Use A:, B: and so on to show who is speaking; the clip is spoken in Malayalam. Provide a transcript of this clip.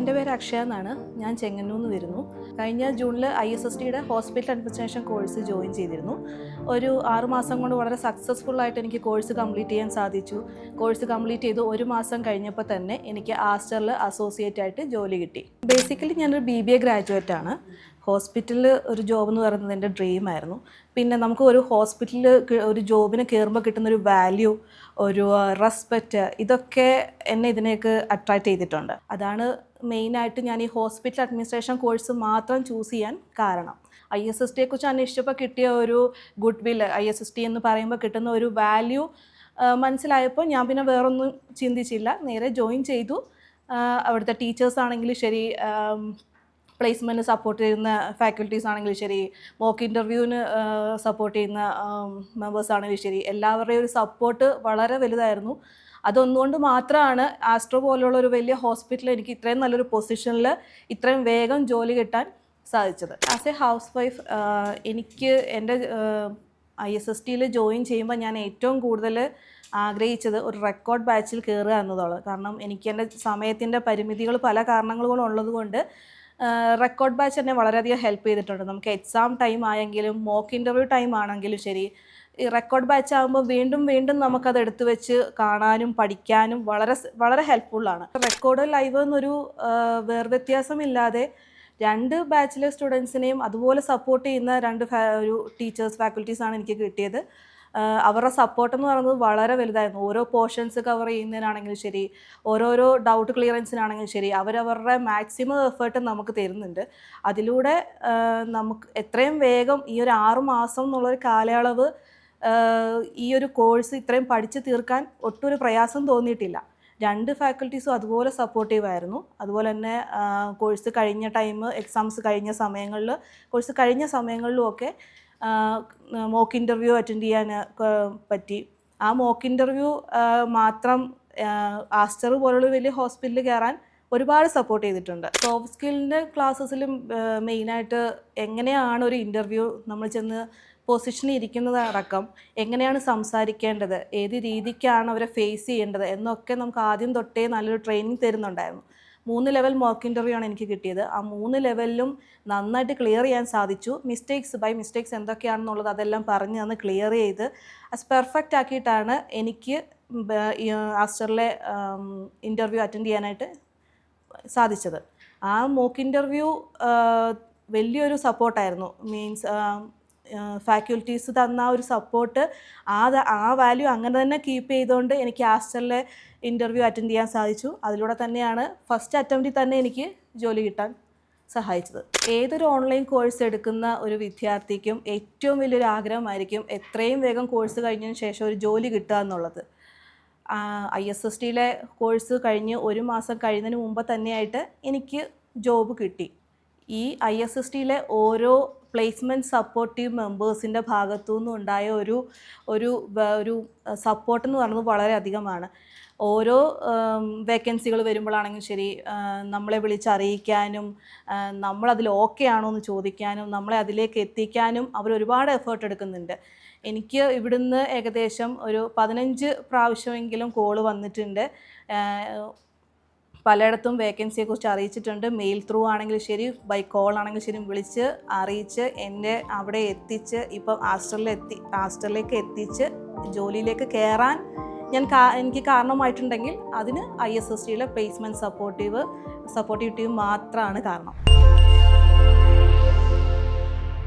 A: എന്റെ പേര് അക്ഷയ എന്നാണ്. ഞാൻ ചെങ്ങന്നൂന്ന് വരുന്നു. കഴിഞ്ഞ ജൂണിൽ ഐ എസ് എസ് ടിയുടെ ഹോസ്പിറ്റൽ അഡ്മിനിസ്ട്രേഷൻ കോഴ്സ് ജോയിൻ ചെയ്തിരുന്നു. ഒരു ആറ് മാസം കൊണ്ട് വളരെ സക്സസ്ഫുൾ ആയിട്ട് എനിക്ക് കോഴ്സ് കംപ്ലീറ്റ് ചെയ്യാൻ സാധിച്ചു. കോഴ്സ് കംപ്ലീറ്റ് ചെയ്ത് ഒരു മാസം കഴിഞ്ഞപ്പോൾ തന്നെ എനിക്ക് ആസ്റ്ററിൽ അസോസിയേറ്റ് ആയിട്ട് ജോലി കിട്ടി. ബേസിക്കലി ഞാനൊരു ബി ബി എ ഗ്രാജുവേറ്റ് ആണ്. ഹോസ്പിറ്റലിൽ ഒരു ജോബ് എന്ന് പറയുന്നത് എന്റെ ഡ്രീം ആയിരുന്നു. പിന്നെ നമുക്ക് ഒരു ഹോസ്പിറ്റലിൽ ഒരു ജോബിന് കയറുമ്പോൾ കിട്ടുന്ന ഒരു വാല്യൂ ഒരു റെസ്പെക്റ്റ് ഇതൊക്കെ എന്നെ ഇതിനേക്ക് അട്രാക്റ്റ് ചെയ്തിട്ടുണ്ട്. അതാണ് മെയിനായിട്ട് ഞാൻ ഈ ഹോസ്പിറ്റൽ അഡ്മിനിസ്ട്രേഷൻ കോഴ്സ് മാത്രം ചൂസ് ചെയ്യാൻ കാരണം. ഐ എസ് എസ് ടിയെ കുറിച്ച് അന്വേഷിച്ചപ്പോൾ കിട്ടിയ ഒരു goodwill I S S T എന്ന് പറയുമ്പോൾ കിട്ടുന്ന ഒരു വാല്യൂ മനസ്സിലായപ്പോൾ ഞാൻ പിന്നെ വേറൊന്നും ചിന്തിച്ചില്ല. നേരെ ജോയിൻ ചെയ്തു. അവിടുത്തെ ടീച്ചേഴ്സ് ആണെങ്കിലും ശരി പ്ലേസ്മെന്റ് സപ്പോർട്ട് ചെയ്യുന്ന ഫാക്കൽറ്റീസ് ആണെങ്കിലും ശരി മോക്ക് ഇന്റർവ്യൂവിന് സപ്പോർട്ട് ചെയ്യുന്ന മെമ്പേഴ്സ് ആണെങ്കിലും ശരി എല്ലാവരുടെയും ഒരു സപ്പോർട്ട് വളരെ വലുതായിരുന്നു. അതൊന്നുകൊണ്ട് മാത്രമാണ് ആസ്ട്രോ പോലുള്ള ഒരു വലിയ ഹോസ്പിറ്റലിൽ എനിക്ക് ഇത്രയും നല്ലൊരു പൊസിഷനിൽ ഇത്രയും വേഗം ജോലി കിട്ടാൻ സാധിച്ചത്. ആസ് എ ഹൗസ് വൈഫ് എനിക്ക് എന്റെ ഐ എസ് എസ് ടിയിൽ ജോയിൻ ചെയ്യുമ്പോൾ ഞാൻ ഏറ്റവും കൂടുതൽ ആഗ്രഹിച്ചത് ഒരു റെക്കോർഡ് ബാച്ചിൽ കയറുക എന്നതാണ്. കാരണം എനിക്ക് എന്റെ സമയത്തിന്റെ പരിമിതികൾ പല കാരണങ്ങളും കൊണ്ട് ഉള്ളതുകൊണ്ട് റെക്കോർഡ് ബാച്ച് എന്നെ വളരെയധികം ഹെൽപ്പ് ചെയ്തിട്ടുണ്ട്. നമുക്ക് എക്സാം ടൈം ആയെങ്കിലും മോക്ക് ഇന്റർവ്യൂ ടൈം ആണെങ്കിലും ശരി ഈ റെക്കോർഡ് ബാച്ച് ആകുമ്പോൾ വീണ്ടും വീണ്ടും നമുക്കത് എടുത്തു വെച്ച് കാണാനും പഠിക്കാനും വളരെ വളരെ ഹെൽപ്ഫുള്ളാണ് റെക്കോർഡ് ലൈവ് എന്നൊരു വേർവ്യത്യാസമില്ലാതെ രണ്ട് ബാച്ചിലർ സ്റ്റുഡൻസിനെയും അതുപോലെ സപ്പോർട്ട് ചെയ്യുന്ന രണ്ട് ഒരു ടീച്ചേഴ്സ് ഫാക്കൽറ്റീസാണ് എനിക്ക് കിട്ടിയത്. അവരുടെ സപ്പോർട്ട് എന്ന് പറയുന്നത് വളരെ വലുതായിരുന്നു. ഓരോ പോർഷൻസ് കവർ ചെയ്യുന്നതിനാണെങ്കിലും ശരി ഓരോരോ ഡൗട്ട് ക്ലിയറൻസിനാണെങ്കിലും ശരി അവരവരുടെ മാക്സിമം എഫേർട്ട് നമുക്ക് തരുന്നുണ്ട്. അതിലൂടെ നമുക്ക് എത്രയും വേഗം ഈ ഒരു ആറ് മാസം എന്നുള്ളൊരു കാലയളവ് ഈ ഒരു കോഴ്സ് ഇത്രയും പഠിച്ചു തീർക്കാൻ ഒട്ടൊരു പ്രയാസം തോന്നിയിട്ടില്ല. രണ്ട് ഫാക്കൽറ്റീസും അതുപോലെ സപ്പോർട്ടീവ് ആയിരുന്നു. അതുപോലെ തന്നെ കോഴ്സ് കഴിഞ്ഞ ടൈം എക്സാംസ് കഴിഞ്ഞ സമയങ്ങളിൽ കോഴ്സ് കഴിഞ്ഞ സമയങ്ങളിലും ഒക്കെ മോക്ക് ഇന്റർവ്യൂ അറ്റൻഡ് ചെയ്യാൻ പറ്റി. ആ മോക്ക് ഇന്റർവ്യൂ മാത്രം ആസ്റ്റർ പോലുള്ള വലിയ ഹോസ്പിറ്റലിൽ കയറാൻ ഒരുപാട് സപ്പോർട്ട് ചെയ്തിട്ടുണ്ട്. സോഫ്റ്റ് സ്കില്ലിന്റെ ക്ലാസ്സസിലും മെയിനായിട്ട് എങ്ങനെയാണ് ഒരു ഇന്റർവ്യൂ നമ്മൾ ചെന്ന് പൊസിഷനിൽ ഇരിക്കുന്നത് അടക്കം എങ്ങനെയാണ് സംസാരിക്കേണ്ടത്? ഏത് രീതിക്കാണ് അവരെ ഫേസ് ചെയ്യേണ്ടത്? എന്നൊക്കെ നമുക്ക് ആദ്യം തൊട്ടേ നല്ലൊരു ട്രെയിനിങ് തരുന്നുണ്ടായിരുന്നു. മൂന്ന് ലെവൽ മോക്ക് ഇന്റർവ്യൂ ആണ് എനിക്ക് കിട്ടിയത്. ആ മൂന്ന് ലെവലിലും നന്നായിട്ട് ക്ലിയർ ചെയ്യാൻ സാധിച്ചു. മിസ്റ്റേക്സ് ബൈ മിസ്റ്റേക്സ് എന്തൊക്കെയാണെന്നുള്ളത് അതെല്ലാം പറഞ്ഞ് തന്ന് ക്ലിയർ ചെയ്ത് അസ് പെർഫെക്റ്റ് ആക്കിയിട്ടാണ് എനിക്ക് ആസ്റ്ററിലെ ഇന്റർവ്യൂ അറ്റൻഡ് ചെയ്യാനായിട്ട് സാധിച്ചത്. ആ മോക്ക് ഇന്റർവ്യൂ വലിയൊരു സപ്പോർട്ടായിരുന്നു മീൻസ് ഫാക്കൽറ്റീസ് തന്ന ഒരു സപ്പോർട്ട് ആ ആ വാല്യൂ അങ്ങനെ തന്നെ കീപ്പ് ചെയ്തുകൊണ്ട് എനിക്ക് ആസ്റ്ററിലെ ഇന്റർവ്യൂ അറ്റൻഡ് ചെയ്യാൻ സാധിച്ചു. അതിലൂടെ തന്നെയാണ് ഫസ്റ്റ് അറ്റംപ്റ്റിൽ തന്നെ എനിക്ക് ജോലി കിട്ടാൻ സഹായിച്ചത്. ഏതൊരു ഓൺലൈൻ കോഴ്സ് എടുക്കുന്ന ഒരു വിദ്യാർത്ഥിക്കും ഏറ്റവും വലിയൊരു ആഗ്രഹമായിരിക്കും എത്രയും വേഗം കോഴ്സ് കഴിഞ്ഞതിന് ശേഷം ഒരു ജോലി കിട്ടുക എന്നുള്ളത്. ഐ എസ് എസ് ടിയിലെ കോഴ്സ് കഴിഞ്ഞ് ഒരു മാസം കഴിയുന്നതിന് മുമ്പ് തന്നെയായിട്ട് എനിക്ക് ജോബ് കിട്ടി. ഈ ഐ എസ് എസ് ടിയിലെ ഓരോ പ്ലേസ്മെന്റ് സപ്പോർട്ട് ടീം മെമ്പേഴ്സിന്റെ ഭാഗത്തു നിന്നുണ്ടായ ഒരു ഒരു ഒരു സപ്പോർട്ട് എന്ന് പറയുന്നത് വളരെ അധികമാണ്. ഓരോ വേക്കൻസികൾ വരുമ്പോഴാണെങ്കിലും ശരി നമ്മളെ വിളിച്ചറിയിക്കാനും നമ്മളതിൽ ഓക്കെ ആണോ എന്ന് ചോദിക്കാനും നമ്മളെ അതിലേക്ക് എത്തിക്കാനും അവർ ഒരുപാട് എഫേർട്ട് എടുക്കുന്നുണ്ട്. എനിക്ക് ഇവിടുന്ന് ഏകദേശം ഒരു പതിനഞ്ച് പ്രാവശ്യമെങ്കിലും കോൾ വന്നിട്ടുണ്ട്. പലയിടത്തും വേക്കൻസിയെക്കുറിച്ച് അറിയിച്ചിട്ടുണ്ട്. മെയിൽ ത്രൂ ആണെങ്കിലും ശരി ബൈ കോൾ ആണെങ്കിലും ശരി വിളിച്ച് അറിയിച്ച് എന്നെ അവിടെ എത്തിച്ച് ഇപ്പം ഹാസ്റ്റലിലെത്തി ഹാസ്റ്റലിലേക്ക് എത്തിച്ച് ജോലിയിലേക്ക് കയറാൻ ഞാൻ എനിക്ക് കാരണമായിട്ടുണ്ടെങ്കിൽ അതിന് ഐ എസ് എസ് ടിയിലെ പ്ലേസ്മെന്റ് സപ്പോർട്ടീവ് സപ്പോർട്ടീവ് ടീം മാത്രമാണ് കാരണം.